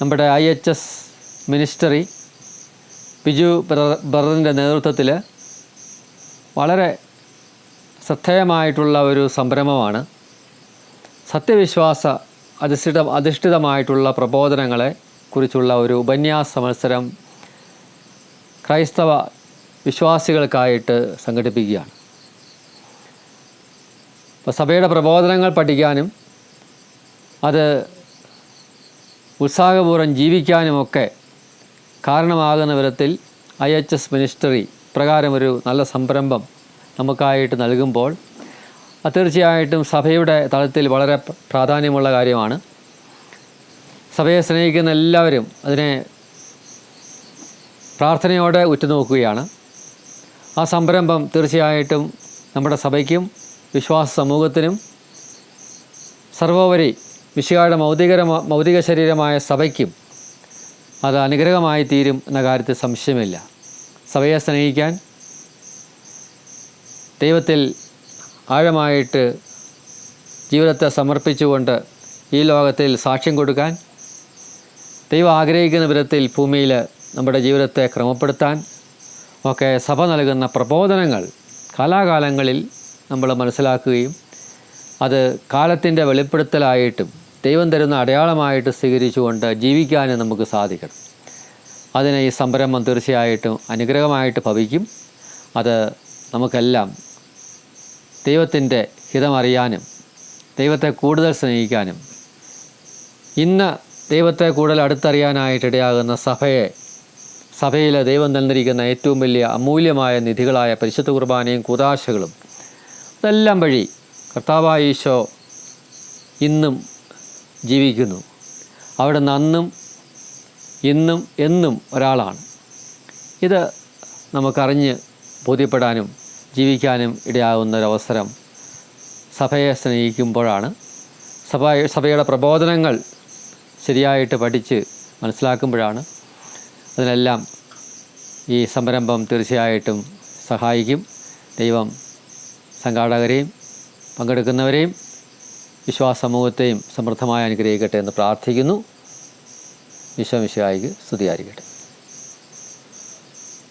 നമ്മുടെ I H S ministry Biju ബ്രദറിന്റെ നേതൃത്വത്തിൽ വളരെ ശ്രദ്ധേയമായിട്ടുള്ള ഒരു സംരംഭമാണ്. സത്യവിശ്വാസ അധിഷ്ഠിത അധിഷ്ഠിതമായിട്ടുള്ള പ്രബോധനങ്ങളെ കുറിച്ചുള്ള ഒരു ഉപന്യാസ മത്സരം ക്രൈസ്തവ വിശ്വാസികൾക്കായിട്ട് സംഘടിപ്പിക്കുകയാണ്. അപ്പോൾ സഭയുടെ പ്രബോധനങ്ങൾ പഠിക്കാനും അത് ഉത്സാഹപൂർവം ജീവിക്കാനുമൊക്കെ കാരണമാകുന്ന വിധത്തിൽ ഐ എച്ച് എസ് മിനിസ്റ്ററി പ്രകാരമൊരു നല്ല സംരംഭം നമുക്കായിട്ട് നൽകുമ്പോൾ തീർച്ചയായിട്ടും സഭയുടെ തലത്തിൽ വളരെ പ്രാധാന്യമുള്ള കാര്യമാണ്. സഭയെ സ്നേഹിക്കുന്ന എല്ലാവരും അതിനെ പ്രാർത്ഥനയോടെ ഉറ്റുനോക്കുകയാണ്. ആ സംരംഭം തീർച്ചയായിട്ടും നമ്മുടെ സഭയ്ക്കും വിശ്വാസ സമൂഹത്തിനും സർവോപരി വിശുകാരുടെ മൗതികര മൗതിക ശരീരമായ സഭയ്ക്കും അത് അനുഗ്രഹമായി തീരും എന്ന കാര്യത്തിൽ സംശയമില്ല. സഭയെ സ്നേഹിക്കാൻ ദൈവത്തിൽ ആഴമായിട്ട് ജീവിതത്തെ സമർപ്പിച്ചുകൊണ്ട് ഈ ലോകത്തിൽ സാക്ഷ്യം കൊടുക്കാൻ ദൈവം ആഗ്രഹിക്കുന്ന വിധത്തിൽ ഭൂമിയിൽ നമ്മുടെ ജീവിതത്തെ ക്രമപ്പെടുത്താൻ ഒക്കെ സഭ നൽകുന്ന പ്രബോധനങ്ങൾ കാലാകാലങ്ങളിൽ നമ്മൾ മനസ്സിലാക്കുകയും അത് കാലത്തിന്റെ വെളിപ്പെടുത്തലായിട്ടും ദൈവം തരുന്ന അടയാളമായിട്ട് സ്വീകരിച്ചുകൊണ്ട് ജീവിക്കാനും നമുക്ക് സാധിക്കണം. അതിന് ഈ സംരംഭം തീർച്ചയായിട്ടും അനുഗ്രഹമായിട്ട് ഭവിക്കും. അത് നമുക്കെല്ലാം ദൈവത്തിന്റെ ഹിതമറിയാനും ദൈവത്തെ കൂടുതൽ സ്നേഹിക്കാനും ഇന്ന് ദൈവത്തെ കൂടുതൽ അടുത്തറിയാനായിട്ടിടയാകുന്ന സഭയെ സഭയിൽ ദൈവം നൽകിയിരിക്കുന്ന ഏറ്റവും വലിയ അമൂല്യമായ നിധികളായ പരിശുദ്ധ കുർബാനയും കൂതാശകളും അതെല്ലാം വഴി കർത്താവായ ഈശോ ഇന്നും ജീവിക്കുന്നു. അവിടെ നന്നും ഇന്നും എന്നും ഒരാളാണ്. ഇത് നമുക്കറിഞ്ഞ് ബോധ്യപ്പെടാനും ജീവിക്കാനും ഇടയാകുന്ന ഒരവസരം സഭയെ സ്നേഹിക്കുമ്പോഴാണ്. സഭ സഭയുടെ പ്രബോധനങ്ങൾ ശരിയായിട്ട് പഠിച്ച് മനസ്സിലാക്കുമ്പോഴാണ് അതിനെല്ലാം ഈ സംരംഭം തീർച്ചയായിട്ടും സഹായിക്കും. ദൈവം സംഘാടകരെയും പങ്കെടുക്കുന്നവരെയും വിശ്വാസ സമൂഹത്തെയും സമൃദ്ധമായി അനുഗ്രഹിക്കട്ടെ എന്ന് പ്രാർത്ഥിക്കുന്നു. വിശ്വമിശായിക്ക് സ്തുതിയായിരിക്കട്ടെ.